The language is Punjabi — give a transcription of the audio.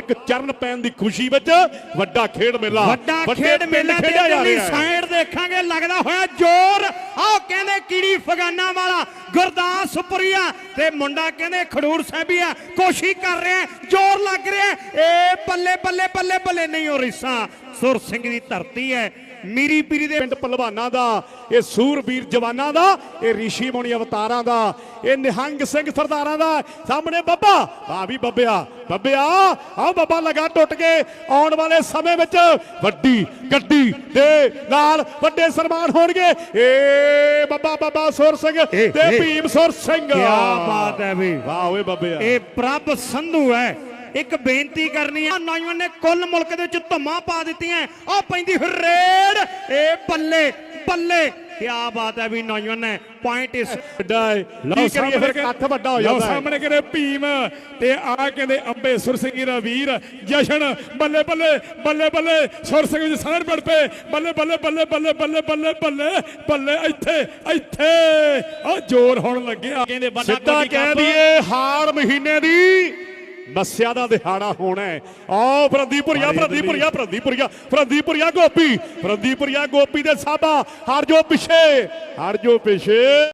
ਮੁਬਾਰਕ ਚਰਨ ਪੈਣ ਦੀ ਖੁਸ਼ੀ ਵਿੱਚ ਵੱਡਾ ਖੇਡ ਮੇਲਾ ਵੱਡਾ ਖੇਡ ਮੇਲਾ ਖੇਡਿਆ ਜਾ ਰਿਹਾ ਹੈ। ਸਾਈਡ ਦੇਖਾਂਗੇ ਲੱਗਦਾ ਹੋਇਆ ਜ਼ੋਰ। ਆਹ ਕਹਿੰਦੇ ਕੀੜੀ ਫਗਾਨਾ ਵਾਲਾ ਗੁਰਦਾਸਪੁਰੀਆ ਤੇ ਮੁੰਡਾ ਕਹਿੰਦੇ ਖਡੂਰ ਸਾਹਿਬੀਆ ਕੋਸ਼ਿਸ਼ ਕਰ ਰਿਹਾ ਜ਼ੋਰ ਲੱਗ ਰਿਹਾ ਏ ਬੱਲੇ ਬੱਲੇ ਬੱਲੇ ਬੱਲੇ ਨਹੀਂ ਹੋ ਰਿਸਾ ਸੁਰ ਸਿੰਘ ਦੀ ਧਰਤੀ ਹੈ। ਮੀਰੀ ਪੀਰੀ ਦੇ ਪਿੰਡ ਪਹਿਲਵਾਨਾਂ ਦਾ ਇਹ ਸੂਰਬੀਰ ਜਵਾਨਾਂ ਦਾ ਇਹ ਰਿਸ਼ੀ ਮੁਨੀ ਅਵਤਾਰਾਂ ਦਾ ਇਹ ਨਿਹੰਗ ਸਿੰਘ ਸਰਦਾਰਾਂ ਦਾ। ਸਾਹਮਣੇ ਬੱਬਾ ਆ ਵੀ ਬੱਬਿਆ ਬੱਬਿਆ ਆਹ ਬੱਬਾ ਲਗਾ ਟੁੱਟ ਕੇ ਆਉਣ ਵਾਲੇ ਸਮੇਂ ਵਿੱਚ ਵੱਡੀ ਗੱਡੀ ਦੇ ਨਾਲ ਵੱਡੇ ਸਨਮਾਨ ਹੋਣਗੇ। ਏ ਬੱਬਾ ਬੱਬਾ ਸੁਰ ਸਿੰਘ ਤੇ। ਭੀਮ ਸੁਰ ਸਿੰਘ। ਕੀ ਬਾਤ ਹੈ ਵੀ। ਵਾਹ ਓਏ ਬੱਬਿਆ। ਇਹ ਪ੍ਰਭ ਸੰਧੂ ਹੈ। ਇੱਕ ਬੇਨਤੀ ਕਰਨੀ ਹੈ ਨੌਜਵਾਨ ਨੇ ਕੁੱਲ ਮੁਲਕ ਦੇ ਵਿੱਚ ਧੁੰਮਾਂ ਪਾ ਦਿੱਤੀਆਂ। ਆ ਪੈਂਦੀ ਰੇਡ। ਇਹ ਬੱਲੇ ਬੱਲੇ। ਕੀ ਬਾਤ ਹੈ ਵੀ ਨੌਜਵਾਨ ਨੇ ਪੁਆਇੰਟ ਇਸ ਕੀ ਕਰੀਏ ਫਿਰ ਕੱਠ ਵੱਡਾ ਹੋ ਲਓ ਜਾਂਦਾ ਹੈ। ਸਾਹਮਣੇ ਕਹਿੰਦੇ ਭੀਮ ਤੇ ਆ ਕਹਿੰਦੇ ਅੰਬੇ ਸਿੰਘ ਦਾ ਵੀਰ ਜਸ਼ਨ ਬੱਲੇ ਬੱਲੇ ਬੱਲੇ ਬੱਲੇ ਸਿੰਘ ਜੀ ਸਾਰ ਪੜ ਪਏ। ਬੱਲੇ ਬੱਲੇ ਬੱਲੇ ਬੱਲੇ ਬੱਲੇ ਬੱਲੇ ਬੱਲੇ ਬੱਲੇ ਇੱਥੇ ਇੱਥੇ। ਆ ਜ਼ੋਰ ਹੋਣ ਲੱਗਿਆ। ਕਹਿੰਦੇ ਸਿੱਧਾ ਕੋਟੀ ਕਹਿ। ਦਈਏ ਹਾਰ ਮਹੀਨੇ ਦੀ। ਮੱਸਿਆ ਦਾ ਦਿਹਾੜਾ ਹੋਣਾ ਹੈ। ਆਓ ਫਰੰਦੀਪੁਰੀਆ ਫਰੰਦੀਪੁਰੀਆ ਫਰੰਦੀਪੁਰੀਆ ਫਰੰਦੀਪੁਰੀਆ ਗੋਪੀ ਫਰੰਦੀਪੁਰੀਆ ਗੋਪੀ ਦੇ ਸਾਬਾ ਹਰ ਜੋ ਪਿਛੇ ਹਰ ਜੋ ਪਿਛੇ।